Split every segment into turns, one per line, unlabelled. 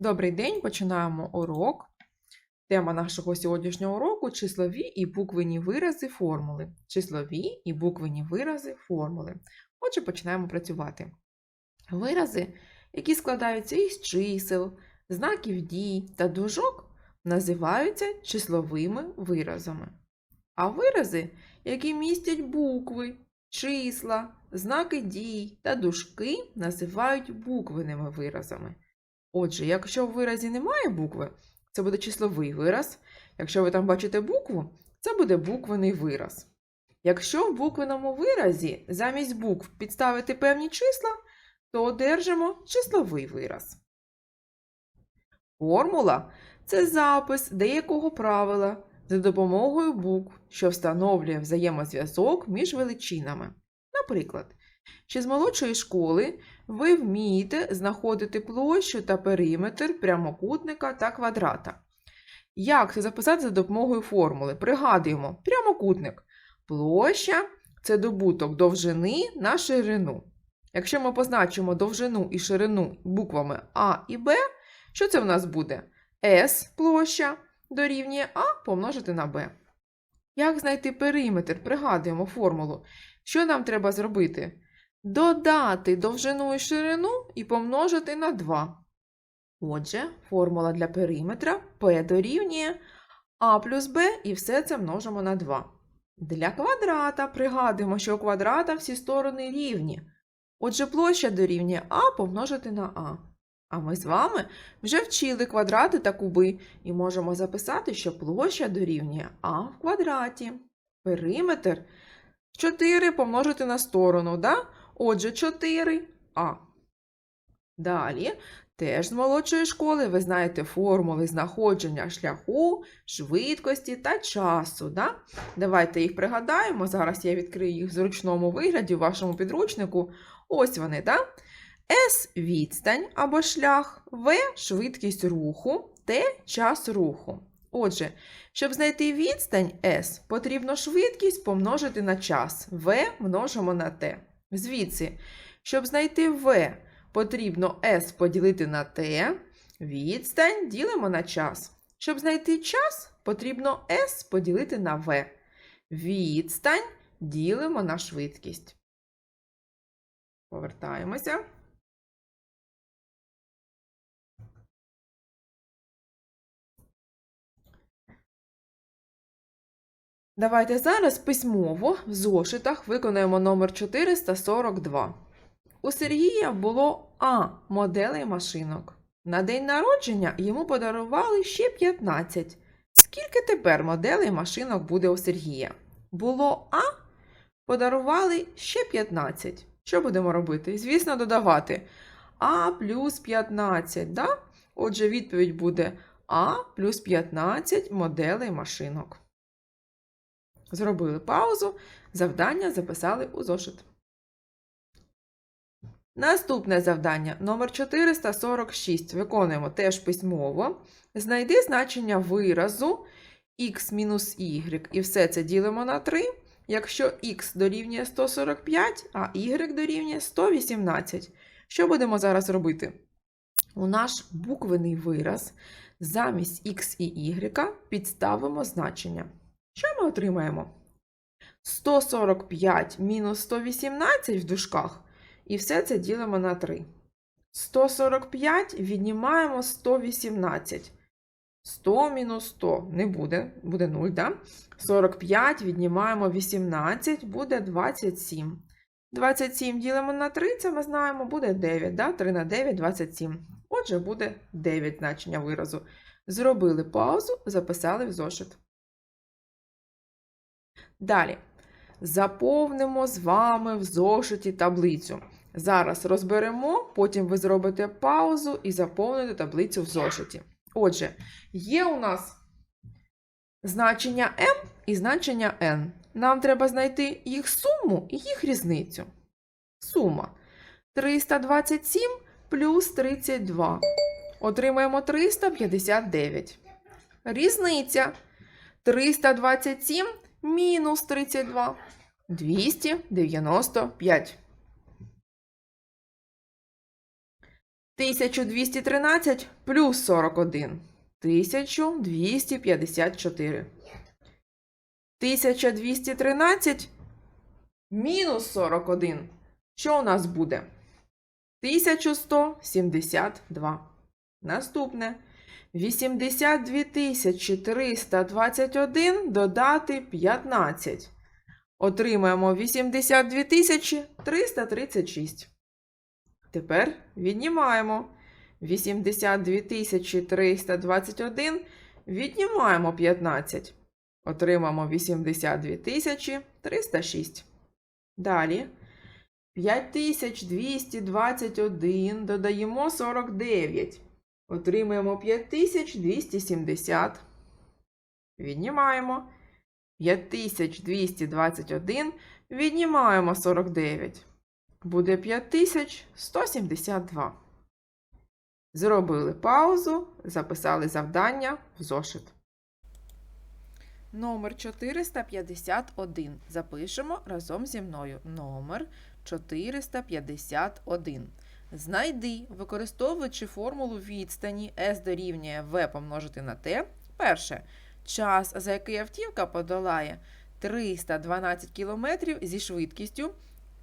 Добрий день, починаємо урок. Тема нашого сьогоднішнього уроку числові і буквені вирази формули. Числові і буквені вирази формули. Отже, починаємо працювати. Вирази, які складаються із чисел, знаків дій та дужок, називаються числовими виразами. А вирази, які містять букви, числа, знаки дій та дужки, називають буквеними виразами. Отже, якщо в виразі немає букви, це буде числовий вираз. Якщо ви там бачите букву, це буде буквений вираз. Якщо в буквеному виразі замість букв підставити певні числа, то одержимо числовий вираз. Формула це запис деякого правила за допомогою букв, що встановлює взаємозв'язок між величинами. Наприклад, ще з молодшої школи ви вмієте знаходити площу та периметр прямокутника та квадрата. Як це записати за допомогою формули? Пригадуємо, прямокутник. Площа це добуток довжини на ширину. Якщо ми позначимо довжину і ширину буквами А і Б, що це в нас буде? С площа дорівнює А помножити на Б. Як знайти периметр? Пригадуємо формулу. Що нам треба зробити? Додати довжину і ширину і помножити на 2. Отже, формула для периметра P дорівнює А плюс Б і все це множимо на 2. Для квадрата пригадуємо, що у квадрата всі сторони рівні. Отже, площа дорівнює А помножити на А. А ми з вами вже вчили квадрати та куби і можемо записати, що площа дорівнює А в квадраті. Периметр 4 помножити на сторону, да? Отже, 4а. Далі, теж з молодшої школи ви знаєте формули знаходження шляху, швидкості та часу. Да? Давайте їх пригадаємо. Зараз я відкрию їх в зручному вигляді в вашому підручнику. Ось вони, да? С відстань або шлях, В швидкість руху, Т час руху. Отже, щоб знайти відстань S, потрібно швидкість помножити на час. В множимо на Т. Звідси, щоб знайти В, потрібно С поділити на Т. відстань ділимо на час. Щоб знайти час, потрібно С поділити на В. Відстань ділимо на швидкість. Повертаємося. Давайте зараз письмово в зошитах виконаємо номер 442. У Сергія було А моделей машинок. На день народження йому подарували ще 15. Скільки тепер моделей машинок буде у Сергія? Було А, подарували ще 15. Що будемо робити? Звісно, додавати А плюс 15. Да? Отже, відповідь буде А плюс 15 моделей машинок. Зробили паузу, завдання записали у зошит. Наступне завдання номер 446. Виконуємо теж письмово. Знайди значення виразу x-y, і все це ділимо на 3, якщо x дорівнює 145, а y дорівнює 118. Що будемо зараз робити? У наш буквений вираз замість x і y підставимо значення. Що ми отримаємо? 145 мінус 118 в дужках, і все це ділимо на 3. 145 віднімаємо 118. 100 мінус 100 не буде, буде 0, да? 45 віднімаємо 18, буде 27. 27 ділимо на 3, це ми знаємо, буде 9, да? 3 на 9 – 27. Отже, буде 9 значення виразу. Зробили паузу, записали в зошит. Далі. Заповнимо з вами в зошиті таблицю. Зараз розберемо, потім ви зробите паузу і заповните таблицю в зошиті. Отже, є у нас значення m і значення n. Нам треба знайти їх суму і їх різницю. Сума 327 плюс 32. Отримаємо 359. Різниця 327 мінус 32 295. 1213 плюс 41. 1254. 1213 мінус 41. Що у нас буде? 1172. Наступне. 82 321 додати 15. Отримаємо 82 336. Тепер віднімаємо 82 321, віднімаємо 15. Отримаємо 82 306. Далі 5221 додаємо 49. Отримаємо 5270. Віднімаємо 5221. Віднімаємо 49. Буде 5172. Зробили паузу, записали завдання в зошит. Номер 451. Запишемо разом зі мною. Номер 451. Знайди, використовуючи формулу відстані S дорівнює V помножити на T. Перше. Час, за який автівка подолає 312 км зі швидкістю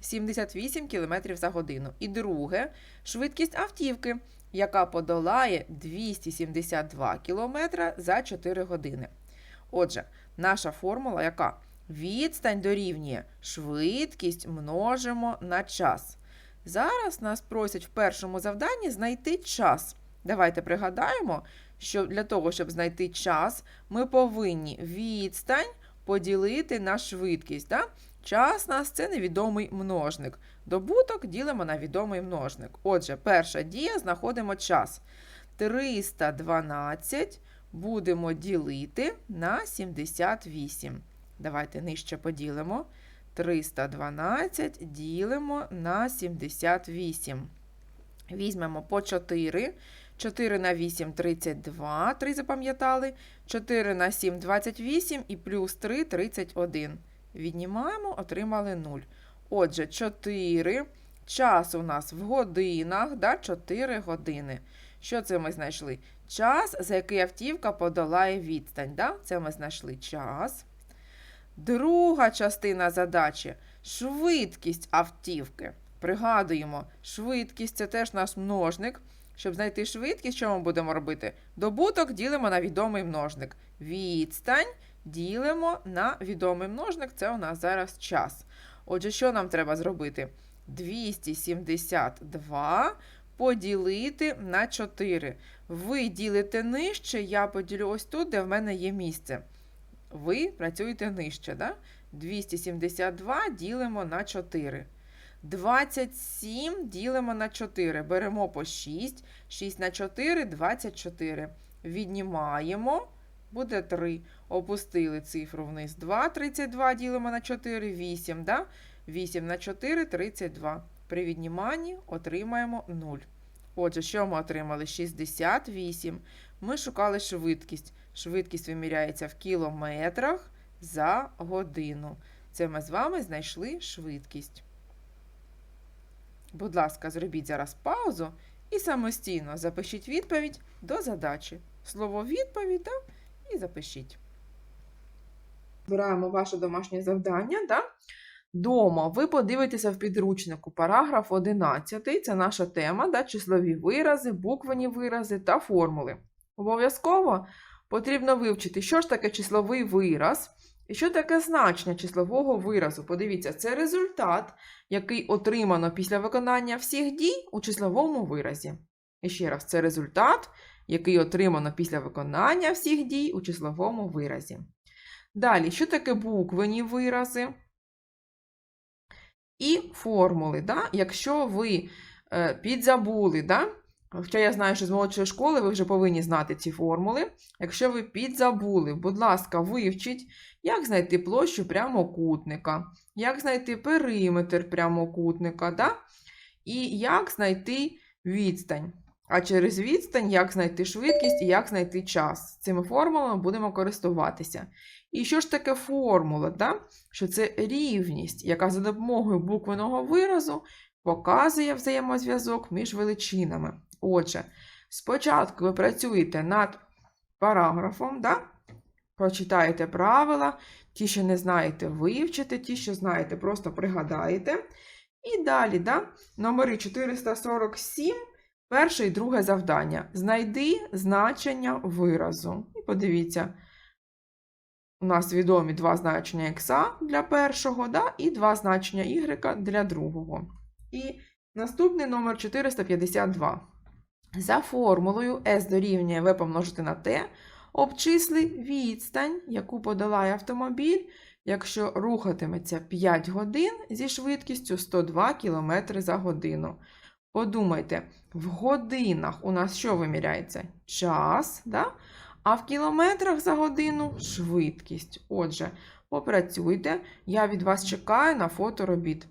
78 км за годину. І друге, швидкість автівки, яка подолає 272 км за 4 години. Отже, наша формула яка? Відстань дорівнює швидкість множимо на час. Зараз нас просять в першому завданні знайти час. Давайте пригадаємо, що для того, щоб знайти час, ми повинні відстань поділити на швидкість. Да? Час нас це невідомий множник. Добуток ділимо на відомий множник. Отже, перша дія знаходимо час. 312 будемо ділити на 78. Давайте нижче поділимо. 312 ділимо на 78. Візьмемо по 4. 4 на 8 32. 3 запам'ятали. 4 на 7 28 і плюс 3 31. Віднімаємо, отримали 0. Отже, 4. Час у нас в годинах, да, 4 години. Що це ми знайшли? Час, за який автівка подолає відстань. Да? Це ми знайшли час. Друга частина задачі швидкість автівки. Пригадуємо, швидкість це теж наш множник. Щоб знайти швидкість, що ми будемо робити? Добуток ділимо на відомий множник. Відстань ділимо на відомий множник, це у нас зараз час. Отже, що нам треба зробити? 272 поділити на 4. Ви ділите нижче, я поділю ось тут, де в мене є місце. Ви працюєте нижче, да? 272 ділимо на 4. 27 ділимо на 4. Беремо по 6. 6 на 4 24. Віднімаємо. Буде 3. Опустили цифру вниз. 2, 32 ділимо на 4, 8. Да? 8 на 4 32. При відніманні отримаємо 0. Отже, що ми отримали? 68. Ми шукали швидкість. Швидкість виміряється в кілометрах за годину. Це ми з вами знайшли швидкість. Будь ласка, зробіть зараз паузу і самостійно запишіть відповідь до задачі. Слово відповідь да? і запишіть. Збираємо ваше домашнє завдання. Да? Дома ви подивитеся в підручнику параграф 11. Це наша тема, да? числові вирази, буквені вирази та формули. Обов'язково потрібно вивчити, що ж таке числовий вираз і що таке значення числового виразу. Подивіться, це результат, який отримано після виконання всіх дій у числовому виразі. І ще раз, це результат, який отримано після виконання всіх дій у числовому виразі. Далі, що таке буквені вирази? І формули. Да? Якщо ви е, підзабули, да? хоча я знаю, що з молодшої школи ви вже повинні знати ці формули. Якщо ви підзабули, будь ласка, вивчіть, як знайти площу прямокутника, як знайти периметр прямокутника, да? і як знайти відстань. А через відстань, як знайти швидкість і як знайти час. Цими формулами будемо користуватися. І що ж таке формула? Да? Що це рівність, яка за допомогою буквеного виразу показує взаємозв'язок між величинами. Отже, спочатку ви працюєте над параграфом, да? прочитаєте правила, ті, що не знаєте, вивчите, ті, що знаєте, просто пригадаєте. І далі, да? номери 447, перше і друге завдання. Знайди значення виразу. І подивіться, у нас відомі два значення х для першого, да? і два значення y для другого. І наступний номер 452. За формулою S дорівнює v помножити на t, обчисли відстань, яку подолає автомобіль, якщо рухатиметься 5 годин зі швидкістю 102 км за годину. Подумайте, в годинах у нас що виміряється? Час, да? А в кілометрах за годину швидкість. Отже, попрацюйте, я від вас чекаю на фоторобіт.